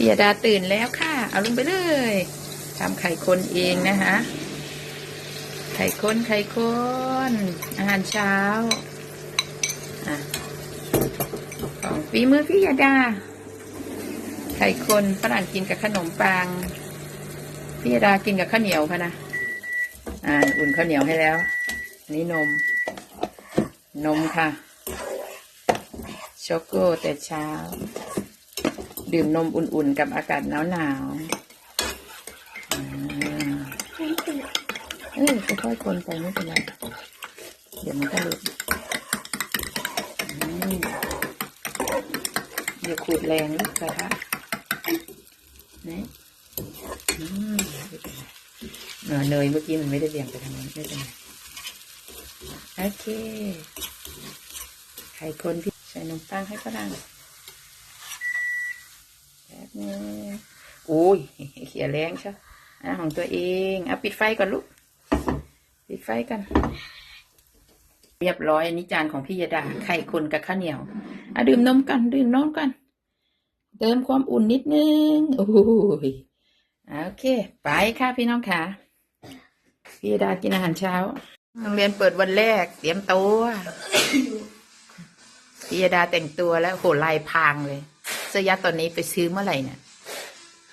พี่ยดาตื่นแล้วค่ะ เอาลงไปเลยทำไข่คนเองนะคะ ไข่คนไข่คนอาหารเช้าของฝีมือพี่ยดา ไข่คนฝรั่งกินกับขนมปังพี่ยดากินกับข้าวเหนียวค่ะนะอ่าอุ่นข้าวเหนียวให้แล้ว นี่นม นมค่ะช็อกโกแต่เช้า ดื่มนมอุ่นๆ กับอากาศหนาวๆเอ้ยค่อยๆคนไปไม่เป็นไร เดี๋ยวมันก็หลุดอย่าขูดแรงลูกกระทะนี่เนไรเนยเมื่อกี้มันไม่ได้เบี่ยงไปทางนั้นไม่เป็นไรโอเค ไข่คนพี่ใส่นมปังให้ฝรั่ง อ้ยเขียแรงใช่อะของตัวเองเอะปิดไฟก่อนลูก ปิดไฟกัน เรียบร้อยอันนี้จานของพี่ยดา ไข่คนกับข้าวเหนียวอะดื่มนมกัน ดื่มนมกันเติมความอุ่นนิดนึงโอ้ยโอเค ไปค่ะพี่น้องค่ะ พี่ยดากินอาหารเช้า โรงเรียนเปิดวันแรก เตรียมตัว พี่ยดาแต่งตัวแล้วโหลายพางเลย เสื้อยัดตอนนี้ไปซื้อเมื่อไหร่เนี่ย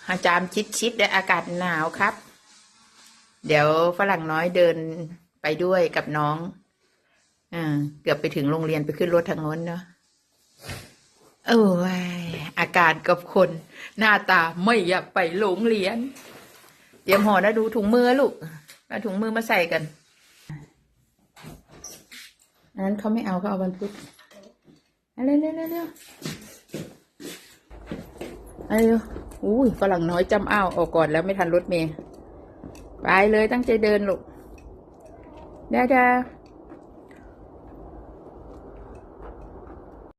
อาจารย์ชิดชิดๆและอากาศหนาวครับ เดี๋ยวฝรั่งน้อยเดินไปด้วยกับน้องอ่าเกือบไปถึงโรงเรียนไปขึ้นรถทางโน้นเนาะโอ้ยอากาศกับคน หน้าตาไม่อยากไปโรงเรียน เตรียมห่อนะดูถุงมือลูกเอาถุงมือมาใส่กันอันนั้นเขาไม่เอาเขาเอาวันพุธเอาเร็วเร็วเร็ว เออาเร็วอุ้ยฝรั่งน้อยจำอ้าวออกก่อนแล้วไม่ทันรถเมย์ไปเลยตั้งใจเดินลูกดาดา